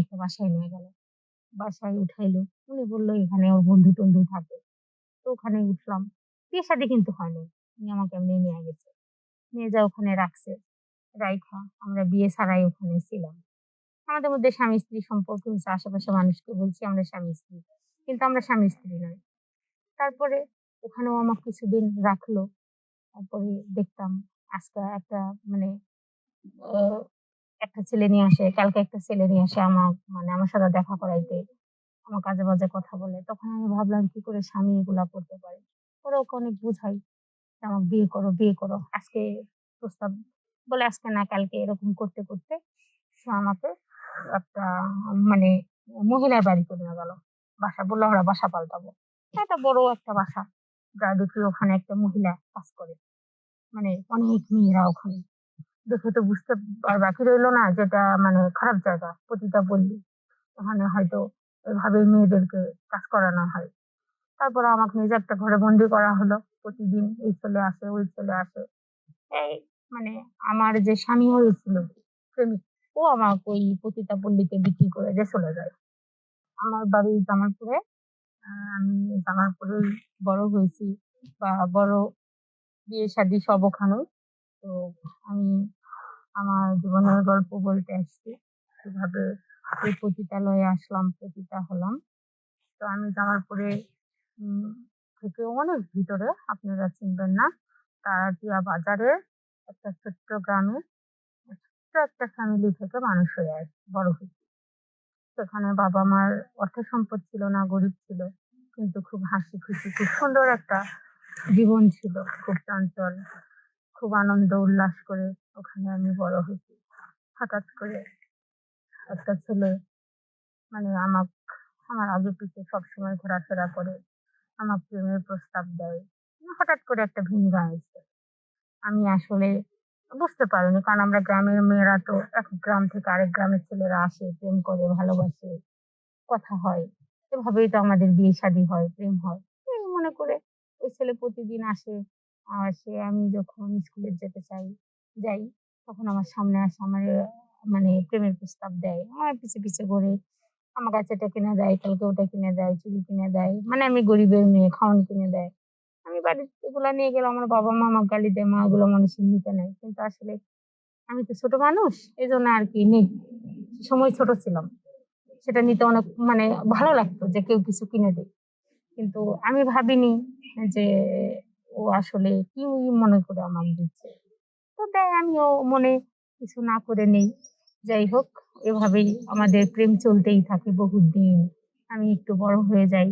একটা বাসায় নিয়ে গেল। বাসায় উঠাইলো। উনি বলল, এখানে ওর বন্ধু-টন্ধু থাকে। তো ওখানে উঠলাম। বিয়ে-শাদী কিন্তু হয় নাই। উনি আমাকে এমনি নিয়ে গেছে। নিয়ে যায়ে ওখানে রাখছে। রাইখা, আমরা বিয়ে ছাড়াই ওখানে ছিলাম। আমাদের মধ্যে স্বামী-স্ত্রী সম্পর্ক হইছে। আশেপাশের মানুষকে বলছি, আমরা স্বামী-স্ত্রী। কিন্তু আমরা স্বামী-স্ত্রী নই। তারপরে ওখানেও আমাকে কিছুদিন রাখল। তারপরে দেখতাম, আজকে একটা মানে একটা ছেলে নিয়ে আসে, কালকে একটা ছেলে নিয়ে আসে আমার মানে আমার সাথে দেখা করাইতে। আমার কাজে বাজে কথা বলে। তখন আমি ভাবলাম কি করে স্বামী এগুলা করতে পারে। পরে ওকে অনেক বুঝাই আমার বিয়ে করো, বিয়ে করো। আজকে প্রস্তাব বলে আজকে না কালকে এরকম করতে, করতে সে আমাকে একটা মানে মহিলার বাড়িতে নিয়ে গেল। বাসা বলল আমরা বাসা পাল্টাবো। একটা বড় একটা বাসা। যা দেখি ওখানে একটা মহিলা কাজ করে। মানে অনেক মেয়েরা ওখানে। দেখে তো বুঝতে আর বাকি রইল না যে এটা মানে খারাপ জায়গা, পতিতাপল্লী। ওখানে হয়তো এভাবে মেয়েদেরকে কাজ করানো হয়। তারপর আমাকে নিজে একটা ঘরে বন্দি করা হলো। প্রতিদিন এই ছেলে আসে, ওই ছেলে আসে। এই মানে আমার যে স্বামী হয়েছিল প্রেমিক, ও আমাকে ওই পতিতাপল্লীতে বিক্রি করে দিয়ে চলে যায়। আমার বাড়ি জামালপুরে। আমি জামালপুরেই বড় হয়েছি বা বড় বিয়ে-শাদী সব ওখানেই। তো আমি আমার জীবনের গল্প বলতে আসছি। কীভাবে এই পতিতালয়ে আসলাম, পতিতা হলাম। তো আমি জামালপুরে থেকে অনেক ভিতরে, আপনারা চিনবেন না। তারাটিয়া বাজারে একটা ছোট্ট গ্রামে ছোট্ট একটা ফ্যামিলি থেকে মানুষ হয়ে আস বড় হয়েছি। সেখানে বাবা-মার অর্থ সম্পদ ছিল না, গরিব ছিল। কিন্তু খুব হাসি-খুশি, খুব সুন্দর একটা জীবন ছিল। খুব চঞ্চল, খুব আনন্দ উল্লাস করে ওখানে আমি বড় হয়েছি। হঠাৎ করে একটা ছেলে মানে আমাক আমার আগে পিছে সবসময় ঘোরাফেরা করে। আমার প্রেমের প্রস্তাব দেয়। হঠাৎ করে একটা ভিন গাঁয়ে আমি আসলে বুঝতে পারিনি। কারণ আমরা গ্রামের মেয়েরা তো এক গ্রাম থেকে আরেক গ্রামের ছেলেরা আসে, প্রেম করে, ভালোবাসে, কথা হয়। এভাবেই তো আমাদের বিয়ে-শাদী হয়, প্রেম হয়। এই মনে করে ওই ছেলে প্রতিদিন আসে। আর সে আমি যখন স্কুলে যেতে চাই যাই, তখন আমার সামনে আসে আমার মানে প্রেমের প্রস্তাব দেয়। আমার পিছে, পিছে ঘোরে। আমার কাছে এটা কিনে দেয়, কালকে ওটা কিনে দেয়, চুড়ি কিনে দেয়। মানে আমি গরিবের মেয়ে, খাওয়ান কিনে দেয়। আমি বাড়িতে এগুলা নিয়ে গেলে আমার বাবা-মা আমাকে গালি দেয়, "মা এগুলো মানুষের নিতে নাই।" কিন্তু আসলে আমি তো ছোট মানুষ। এই জন্য আর কি নেই। সময় ছোট ছিলাম। সেটা নিতে অনেক মানে ভালো লাগতো যে কেউ কিছু কিনে দেয়। কিন্তু আমি ভাবিনি যে ও আসলে কি মনে করে আমাকে দিচ্ছে। তো তাই আমিও মনে কিছু না করে নেই। যাই হোক এভাবেই আমাদের প্রেম চলতেই থাকে বহুদিন। আমি একটু বড় হয়ে যাই।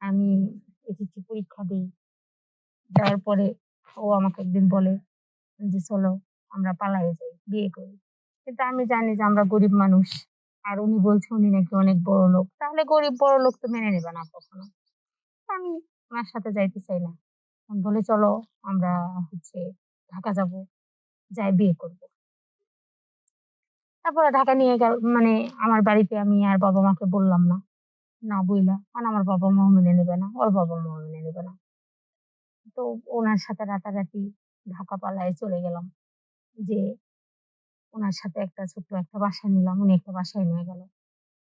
আমি এসএসসি পরীক্ষা দিই দেওয়ার পরে ও আমাকে একদিন বলে যে, "চলো আমরা পালায়ে যাই, বিয়ে করি।" কিন্তু আমি জানি যে আমরা গরিব মানুষ। আর উনি বলছে উনি নাকি অনেক বড়লোক। তাহলে গরিব বড়লোক তো মেনে নেবে না কখনো। আমি ওনার সাথে যাইতে চাই না। বলে, "চলো আমরা হচ্ছে ঢাকা যাব। যাই বিয়ে করব।" তারপরে ঢাকা নিয়ে গেল মানে আমার বাড়িতে আমি আর বাবা-মাকে বললাম না। না বইলা। কারণ আমার বাবা-মাও মেনে নেবে না। ওর বাবা-মাও মেনে নেবে না। তো ওনার সাথে রাতারাতি ঢাকা পালায় চলে গেলাম। যে ওনার সাথে একটা ছোট্ট একটা বাসা নিলাম। উনি একটা বাসায় নিয়ে গেল।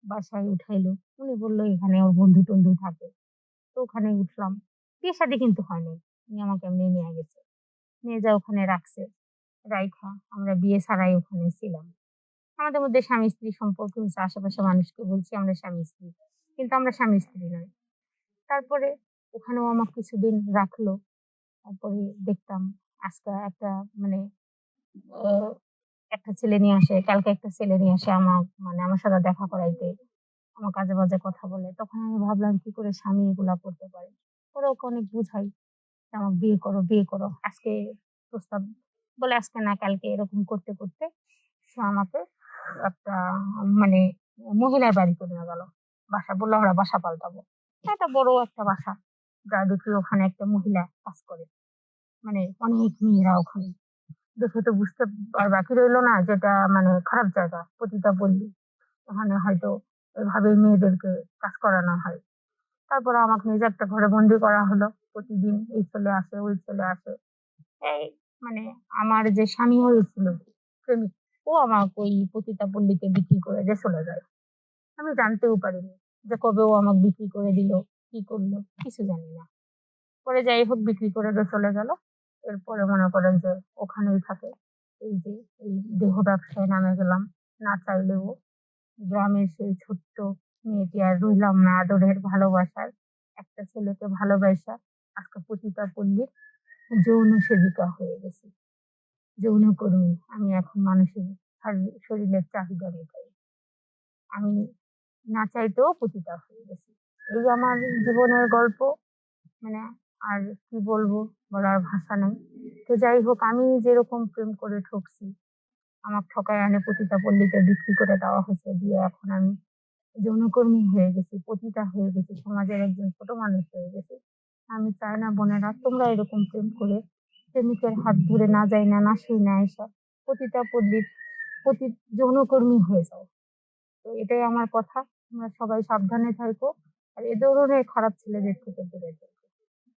বাসায় উঠাইলো। উনি বলল এখানে ওর বন্ধু-টন্ধু থাকে। তো ওখানে উঠলাম। বিয়ে-শাদী কিন্তু হয় নাই। উনি আমাকে এমনি নিয়ে গেছে। নিয়ে যায়ে ওখানে রাখছে। রাইখা আমরা বিয়ে ছাড়াই ওখানে ছিলাম। আমাদের মধ্যে স্বামী-স্ত্রী সম্পর্ক হইছে। আশেপাশের মানুষকে বলছি আমরা স্বামী-স্ত্রী। কিন্তু আমরা স্বামী-স্ত্রী নই। তারপরে ওখানেও আমাকে কিছুদিন রাখল। তারপরে দেখতাম আজকে একটা মানে একটা ছেলে নিয়ে আসে, কালকে একটা ছেলে নিয়ে আসে আমার মানে আমার সাথে দেখা করাইতে। আমার কাজে বাজে কথা বলে। তখন আমি ভাবলাম কি করে স্বামী এগুলা করতে পারে। ওরা ওকে অনেক বুঝাই যে আমাকে বিয়ে করো, বিয়ে করো। আজকে প্রস্তাব বলে আজকে না কালকে এরকম করতে, করতে সে আমাকে একটা মানে মহিলার বাড়ি করে নিয়ে গেল। বাসা বলল আমরা বাসা পাল্টাবো। একটা বড় একটা বাসা। যা দেখি ওখানে একটা মহিলা কাজ করে। মানে অনেক মেয়েরা ওখানে। দেখে তো বুঝতে আর বাকি রইল না যেটা মানে খারাপ জায়গা, পতিতাপল্লী। ওখানে হয়তো এভাবেই মেয়েদেরকে কাজ করানো হয়। তারপরে আমাকে নিজে একটা ঘরে বন্দি করা হলো। প্রতিদিন এই চলে আসে, ওই চলে আসে। এই মানে আমার যে স্বামী হয়েছিল প্রেমিক, ও আমাকে ওই পতিতাপল্লীতে বিক্রি করে যে চলে যায়। আমি জানতেও পারিনি যে কবে ও আমাকে বিক্রি করে দিল, কি করল কিছু জানি না। পরে যাই হোক বিক্রি করে দিয়ে চলে গেল। এরপরে মনে করেন যে ওখানেই থাকে। এই যে এই দেহ ব্যবসায় নামে গেলাম না চাইলেও। গ্রামের সেই ছোট্ট মেয়েটি আর রইলাম না আদরের ভালোবাসার। একটা ছেলেকে ভালোবাসা আজকে পতিতা পল্লীর যৌন সেবিকা হয়ে গেছি। যৌন যৌনকর্মী। আমি এখন মানুষের শরীরের চাহিদা মেটাই। আমি না চাইতেও পতিতা হয়ে গেছি। এই আমার জীবনের গল্প। মানে আর কি বলব বলার ভাষা নাই। তো যাই হোক আমি যেরকম প্রেম করে ঠকছি, আমাকে ঠকায় আনে পতিতা পল্লীতে বিক্রি করে দেওয়া হয়েছে। দিয়ে এখন আমি যৌনকর্মী হয়ে গেছি, পতিতা হয়ে গেছি, সমাজের একজন ছোট মানুষ হয়ে গেছি। আমি চাই না বোনেরা তোমরা এরকম প্রেম করে প্রেমিকের হাত ধরে না যাই না শুইনা এসব পতিতা পল্লীর পতি যৌনকর্মী হয়ে যাও। তো এটাই আমার কথা। তোমরা সবাই সাবধানে থাকো আর এ ধরনের খারাপ ছেলেদের থেকে দূরে থেকো।